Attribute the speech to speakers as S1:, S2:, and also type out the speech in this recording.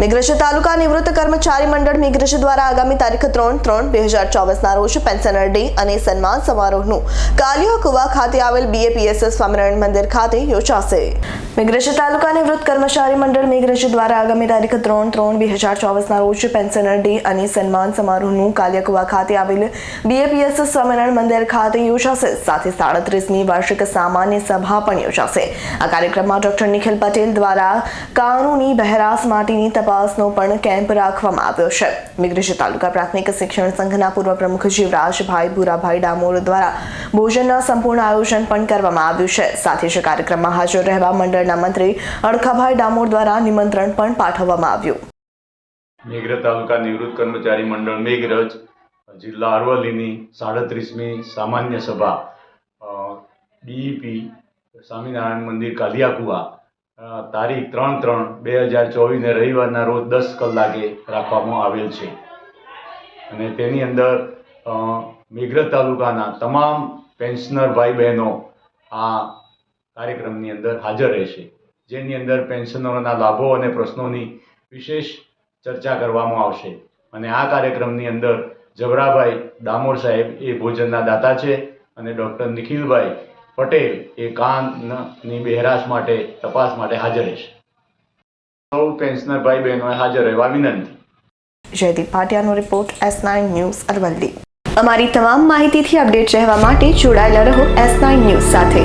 S1: મેઘરજ તાલુકા નિવૃત્ત કર્મચારી મંડળ મેઘરજ દ્વારા આગામી તારીખ ત્રણ ત્રણ બે હજાર ચોવીસના રોજ પેન્શનર ડે અને સન્માન સમારોહનું કાલિયા કુવા ખાતે આવેલ બીએપીએસએસ સ્વામિનારાયણ મંદિર ખાતે યોજાશે. મેઘરજ તાલુકા નિવૃત્ત કર્મચારી મંડળ મેઘરજ દ્વારા આગામી તારીખ ત્રણ ત્રણ બે હજાર ચોવીસના રોજ પેન્શનર ડે અને સન્માન સમારોહનું કાલિયાકુવા ખાતે આવેલ બીએપીએસએસ સ્વામિનારાયણ મંદિર ખાતે યોજાશે. સાથે સાડત્રીસમી વાર્ષિક સામાન્ય સભા પણ યોજાશે. આ કાર્યક્રમમાં ડોક્ટર નિખિલ પટેલ દ્વારા કાનૂની બહેરાશ માટેની તપાસનો પણ કેમ્પ રાખવામાં આવ્યો છે. મિગ્રેશ તાલુકા પ્રાથમિક શિક્ષણ સંઘના પૂર્વ પ્રમુખ જીવરાજભાઈ ભૂરાભાઈ ડામોર દ્વારા ભોજનના સંપૂર્ણ આયોજન પણ કરવામાં આવ્યું છે. સાથે જ કાર્યક્રમમાં હાજર રહેવા મંડળના મંત્રી અડખાભાઈ ડામોર દ્વારા નિમંત્રણ પણ પાઠવવામાં આવ્યું.
S2: મેઘરજ તાલુકા નિવૃત્ત કર્મચારી મંડળ મેઘરજ, જિલ્લા અરવલ્લીની સાડત્રીસમી સામાન્ય સભા ડીઈપી સ્વામિનારાયણ મંદિર કાલિયાકુવા તારીખ ત્રણ ત્રણ બે હજાર ચોવીસને રવિવારના રોજ દસ કલાકે રાખવામાં આવેલ છે. અને તેની અંદર મેઘરજ તાલુકાના તમામ પેન્શનર ભાઈ બહેનો આ કાર્યક્રમની અંદર હાજર રહેશે. જેની અંદર પેન્શનરોના લાભો અને પ્રશ્નોની વિશેષ ચર્ચા કરવામાં આવશે. અને આ કાર્યક્રમની અંદર જબરાભાઈ ડામોર સાહેબ એ ભોજનના દાતા છે અને ડૉક્ટર નિખિલભાઈ પટેલ એ કાનની બહેરાશ માટે તપાસ માટે હાજર રહેશે. સૌ પેન્શનર ભાઈ બહેનોએ હાજર રહેવા વિનંતી.
S1: Jaydeep ભાટિયાનો report S nine news Aravalli. અમારી તમામ માહિતીથી અપડેટ રહેવા માટે જોડાયેલા રહો એસ નાઇન ન્યૂઝ સાથે.